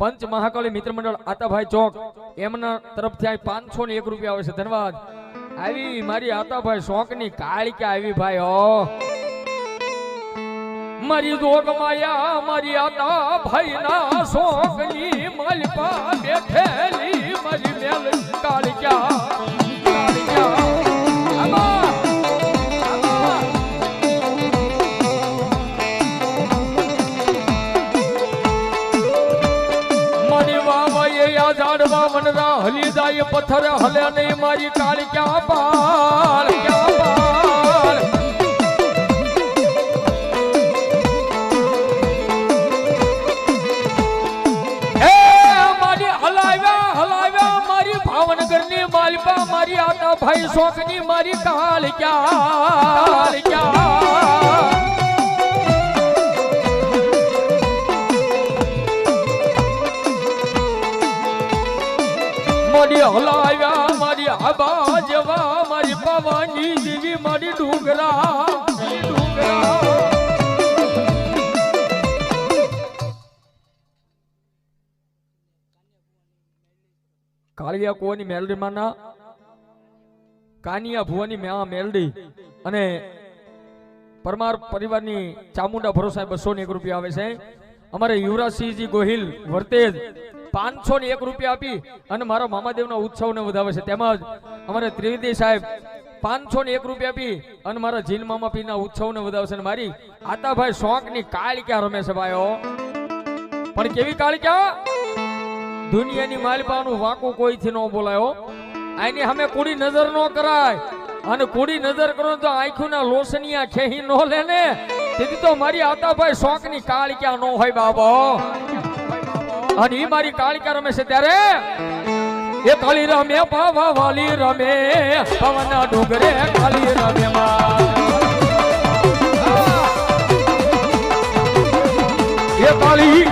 પંચ મહાકાળી મિત્ર મંડળ આતાભાઈ ચોક, એમના તરફથી આ પાંચસો ને એક રૂપિયા આવે છે. ધન્યવાદ. આવી મારી આતાભાઈ શોખની કાળી કે આવી ભાઈ, હો. મારી જોગ માયા, મારી આતા ભાઈ ના શોખની માલપા બેઠેલી, મારી મેલ કાળી ક્યા? જાય પથ્થર હલે નહીં, મારી કાળી ક્યાં પાર ક્યાં પાર હે મારી હલાવ્યા હલાવ્યા મારી ભાવનગરની માલપા મારી આતા ભાઈ શોખની મારી કાળ ક્યાં ક્યાં? આબા મારી પવાની જેવી મારી ડુંગરા કાળિયા કુવાની મેલડીમાં ના કાનિયા ભુવાની મેલડી અને પરમાર પરિવારની ચામુંડા ભરોસા બસો ને એક રૂપિયા આવે છે. અમારે યુવરાજસિંહજી ગોહિલ, વર્તેજ પાંચસો ને એક રૂપિયા આપી અને મારા મામાદેવના ઉત્સવને વધાવે છે. તેમજ અમારે ત્રિવેદી સાહેબ પાંચસો ને એક રૂપિયા આપી અને મારા જીન મામા પીના ઉત્સવને વધાવે છે. અને મારી આતાભાઈ શોખની કાળ ક્યાં રમે છે ભાઈઓ. પણ કેવી કાળ ક્યાં દુનિયાની માલપાનું વાંકું કોઈથી ન બોલાયો? આની સામે કુડી નજર ન કરાય. અને કુડી નજર કરો તો આંખોના લોસનિયા ખેહી ન લે ને. તેથી તો મારી આતાભાઈ શોખની કાળ ક્યાં ન હોય બાબો. અને ઈ મારી કાળિકા રમે છે ત્યારે એ કાળી રમે પાવા વાલી રમે પવન ડુંગરે કાળી રમે માં એ કાળી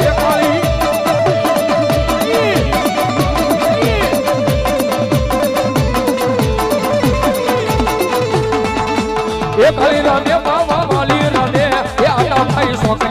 એ કાળી એ કાળી રમે પાવા વાલી રમે એ આટા ભાઈ શોખની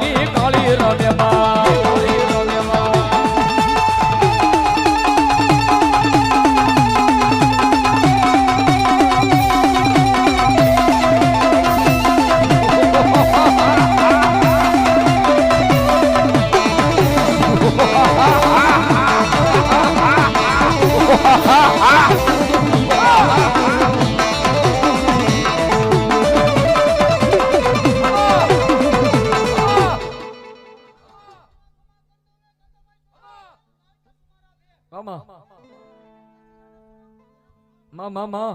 મામા. મા મા. મા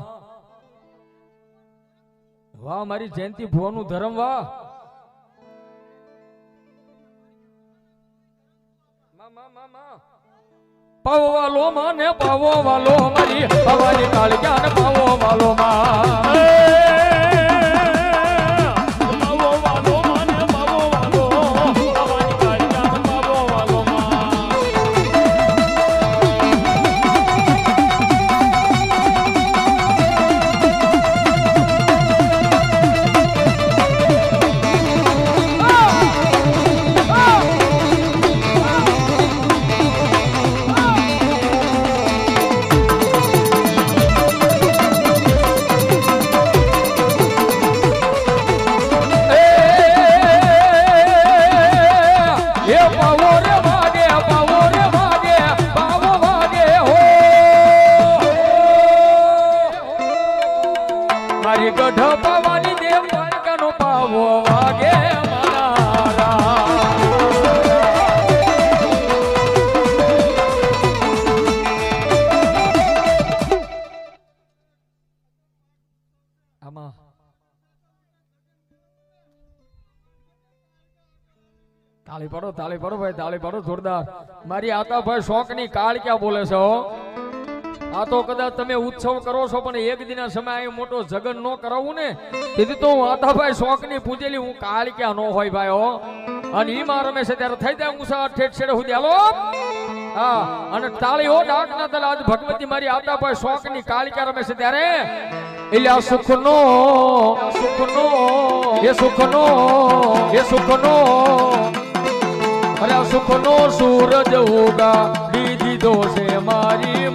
વાહ મારી જયંતિ ભુવાનું ધર્મ વાહ. મા, મા, મા, મા. પાવો વાલો પાવો વાલો મારી ભવાની કાળ જ્ઞાન પાવો વાલો માં. મારી ગઢ પવાની દેવ કનો પાવો વાગે તાળી પડો તાળી પડો ભાઈ, તાળી પાડો, જોરદાર. મારી આતા ભાઈ શોખની કાળ ક્યાં બોલે છે આ તો કદાચ તમે ઉત્સવ કરો છો, પણ એક દિના સમય મોટો જગન નો કરાવું ને? તેથી તો હું આતાભાઈ શોખની પૂજેલી, હું કાળ ક્યાં નો હોય ભાઈ અને ઈ માં રમે ત્યારે થઈ જાય ઊંસા ઠેઠ છેડે સુધી. હાલો? હા, અને તાળી હો ડાક ના તલા, આજ ભગવતી મારી આતાભાઈ શોખની કાળ ક્યાં રમે છે ત્યારે? એટલે સુખનો સુખનો, એ સુખનો એ સુખનો. અરે સુખનો સૂરજ ઉગા દીધી છે મારી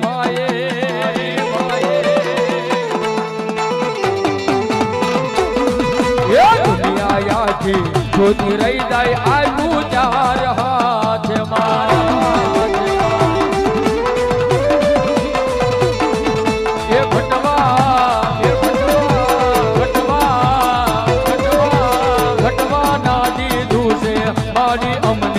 જોતી રહી જાય આજુ ચાર હાથ મારા. એ ઘટવા એ ઘટવા ઘટવા ઘટવા મારી અમને.